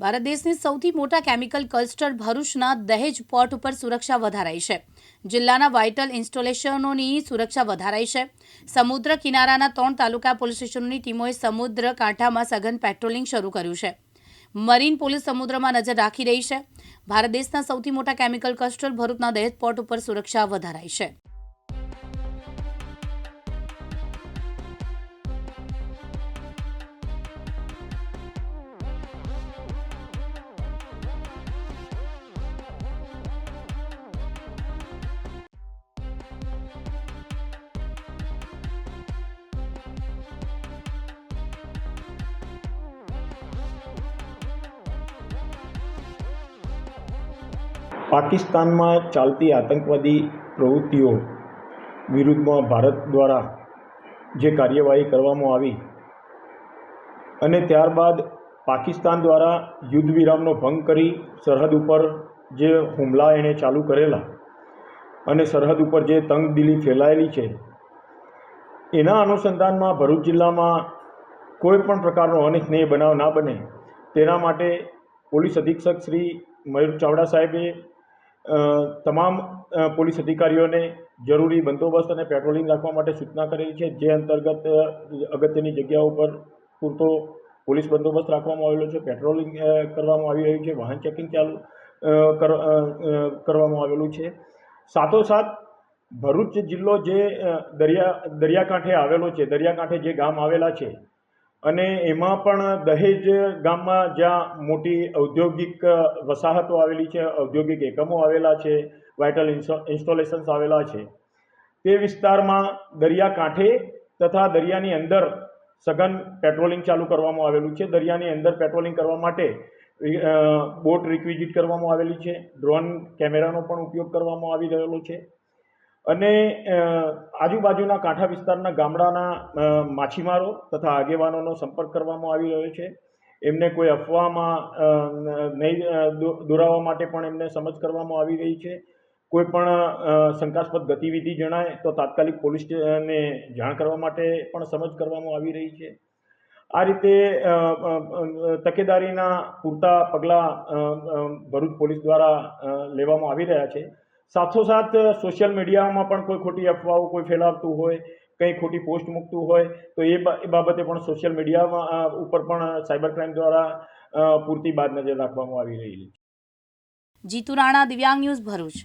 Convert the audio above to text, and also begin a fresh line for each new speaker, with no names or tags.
ભારત દેશની સૌથી મોટા કેમિકલ ક્લસ્ટર ભરૂચના દહેજ પોર્ટ ઉપર સુરક્ષા વધારાઈ છે. જિલ્લાના વાઇટલ ઇન્સ્ટોલેશનોની સુરક્ષા વધારાઈ છે. સમુદ્ર કિનારાના ત્રણ તાલુકા પોલીસ સ્ટેશનોની ટીમોએ સમુદ્ર કાંઠામાં સઘન પેટ્રોલિંગ શરૂ કર્યું છે. મરીન પોલીસ સમુદ્રમાં નજર રાખી રહી છે. ભારત દેશના સૌથી મોટા કેમિકલ ક્લસ્ટર ભરૂચના દહેજ પોર્ટ ઉપર સુરક્ષા વધારાઈ છે.
પાકિસ્તાનમાં ચાલતી આતંકવાદી પ્રવૃત્તિઓ વિરુદ્ધમાં ભારત દ્વારા જે કાર્યવાહી કરવામાં આવી અને ત્યારબાદ પાકિસ્તાન દ્વારા યુદ્ધ વિરામનો ભંગ કરી સરહદ ઉપર જે હુમલા એણે ચાલુ કરેલા અને સરહદ ઉપર જે તંગદિલી ફેલાયેલી છે, એના અનુસંધાનમાં ભરૂચ જિલ્લામાં કોઈ પણ પ્રકારનો અનિચ્છનીય બનાવ ના બને તેના માટે પોલીસ અધિક્ષક શ્રી મયુર ચાવડા સાહેબે તમામ પોલીસ અધિકારીઓને જરૂરી બંદોબસ્ત અને પેટ્રોલિંગ રાખવા માટે સૂચના કરેલી છે, જે અંતર્ગત અગત્યની જગ્યાઓ પર પૂરતો પોલીસ બંદોબસ્ત રાખવામાં આવેલો છે, પેટ્રોલિંગ કરવામાં આવી રહ્યું છે, વાહન ચેકિંગ ચાલુ કરવામાં આવેલું છે. સાથોસાથ, ભરૂચ જિલ્લો જે દરિયા, દરિયાકાંઠે આવેલો છે, દરિયાકાંઠે જે ગામ આવેલા છે અને એમાં પણ દહેજ ગામમાં જ્યાં મોટી ઔદ્યોગિક વસાહતો આવેલી છે, ઔદ્યોગિક એકમો આવેલા છે વાઇટલ ઇન્સ્ટોલેશન્સ આવેલા છે, તે વિસ્તારમાં દરિયાકાંઠે તથા દરિયાની અંદર સઘન પેટ્રોલિંગ ચાલુ કરવામાં આવેલું છે. દરિયાની અંદર પેટ્રોલિંગ કરવા માટે બોટ રિક્વિઝિટ કરવામાં આવેલી છે. ડ્રોન કેમેરાનો પણ ઉપયોગ કરવામાં આવી રહેલો છે. અને આજુબાજુના કાંઠા વિસ્તારના ગામડાના માછીમારો તથા આગેવાનોનો સંપર્ક કરવામાં આવી રહ્યો છે. એમને કોઈ અફવામાં નહીં દોરાવા માટે પણ એમને સમજ કરવામાં આવી રહી છે. કોઈ પણ શંકાસ્પદ ગતિવિધિ જણાય તો તાત્કાલિક પોલીસને જાણ કરવા માટે પણ સમજ કરવામાં આવી રહી છે. આ રીતે તકેદારીના પૂરતા પગલાં ભરૂચ પોલીસ દ્વારા લેવામાં આવી રહ્યા છે. સાથોસાથ સોશિયલ મીડિયામાં પણ કોઈ ખોટી અફવાઓ, કોઈ ફેલાવતું હોય, કંઈ ખોટી પોસ્ટ મૂકતું હોય, તો એ બાબતે પણ સોશિયલ મીડિયામાં ઉપર પણ સાયબર ક્રાઇમ દ્વારા પૂરતી બાદ નજર રાખવામાં આવી રહી છે.
જીતુ રાણા, દિવ્યાંગ ન્યૂઝ ભરૂચ.